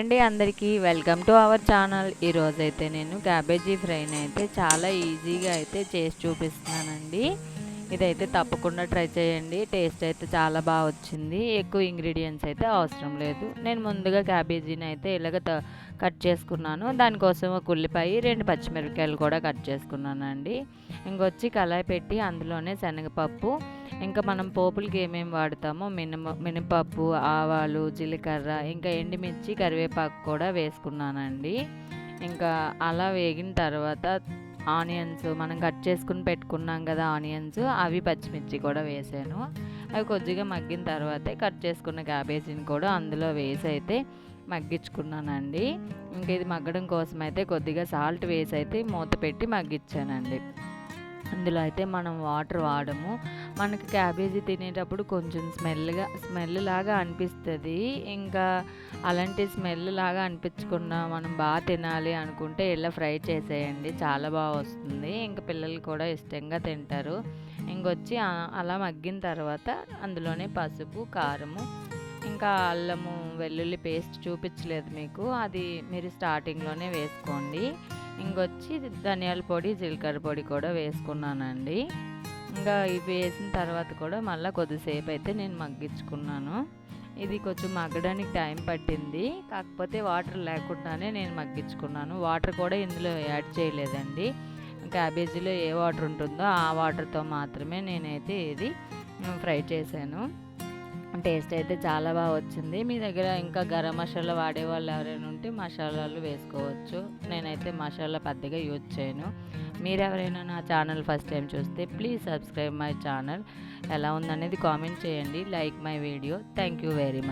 అండి అందరికీ welcome to our channel. ఈరోజైతే నేను క్యాబేజీ ఫ్రైని అయితే చాలా ఈజీగా అయితే చేసి చూపిస్తున్నానండి. ఇదైతే తప్పకుండా ట్రై చేయండి. టేస్ట్ అయితే చాలా బాగా వచ్చింది. ఎక్కువ ఇంగ్రీడియంట్స్ అయితే అవసరం లేదు. నేను ముందుగా క్యాబేజీని అయితే ఇలాగ కట్ చేసుకున్నాను. దానికోసం ఒక ఉల్లిపాయ రెండు పచ్చిమిరపకాయలు కూడా కట్ చేసుకున్నానండి. ఇంకొచ్చి కళాయి పెట్టి అందులోనే శనగపప్పు ఇంకా మనం పోపులకి ఏమేమి వాడతామో మినప మినపప్పు ఆవాలు జీలకర్ర ఇంకా ఎండుమిర్చి కరివేపాకు కూడా వేసుకున్నానండి. ఇంకా అలా వేగిన తర్వాత ఆనియన్స్ మనం కట్ చేసుకుని పెట్టుకున్నాం కదా ఆనియన్స్ అవి పచ్చిమిర్చి కూడా వేసాను. అవి కొద్దిగా మగ్గిన తర్వాతే కట్ చేసుకున్న క్యాబేజీని కూడా అందులో వేసి అయితే మగ్గించుకున్నానండి. ఇంకా ఇది మగ్గడం కోసం అయితే కొద్దిగా సాల్ట్ వేసి అయితే మూత పెట్టి మగ్గించానండి. అందులో అయితే మనం వాటర్ వాడము. మనకి క్యాబేజీ తినేటప్పుడు కొంచెం స్మెల్గా స్మెల్ లాగా అనిపిస్తుంది. ఇంకా అలాంటి స్మెల్ లాగా అనిపించకుండా మనం బాగా తినాలి అనుకుంటే ఇలా ఫ్రై చేసేయండి. చాలా బాగా వస్తుంది. ఇంకా పిల్లలు కూడా ఇష్టంగా తింటారు. ఇంకొచ్చి అలా మగ్గిన తర్వాత అందులోనే పసుపు కారము ఇంకా అల్లము వెల్లుల్లి పేస్ట్ చూపించలేదు మీకు. అది మీరు స్టార్టింగ్లోనే వేసుకోండి. ఇంకొచ్చి ధనియాల పొడి జీలకర్ర పొడి కూడా వేసుకున్నానండి. ఇంకా ఇవి వేసిన తర్వాత కూడా మళ్ళీ కొద్దిసేపు అయితే నేను మగ్గించుకున్నాను. ఇది కొంచెం మగ్గడానికి టైం పట్టింది. కాకపోతే వాటర్ లేకుండానే నేను మగ్గించుకున్నాను. వాటర్ కూడా ఇందులో యాడ్ చేయలేదండి. క్యాబేజీలో ఏ వాటర్ ఉంటుందో ఆ వాటర్తో మాత్రమే నేనైతే ఇది ఫ్రై చేశాను. టేస్ట్ అయితే చాలా బాగా వచ్చింది. మీ దగ్గర ఇంకా గరం మసాలా వాడే వాళ్ళు ఎవరైనా ఉంటే మసాలాలు వేసుకోవచ్చు. నేనైతే మసాలా పెద్దగా యూజ్ చేయను. మీరు ఎవరైనా నా ఛానల్ ఫస్ట్ టైం చూస్తే ప్లీజ్ సబ్స్క్రైబ్ మై ఛానల్. ఎలా ఉందనేది కామెంట్ చేయండి. Like my video. Thank you very much.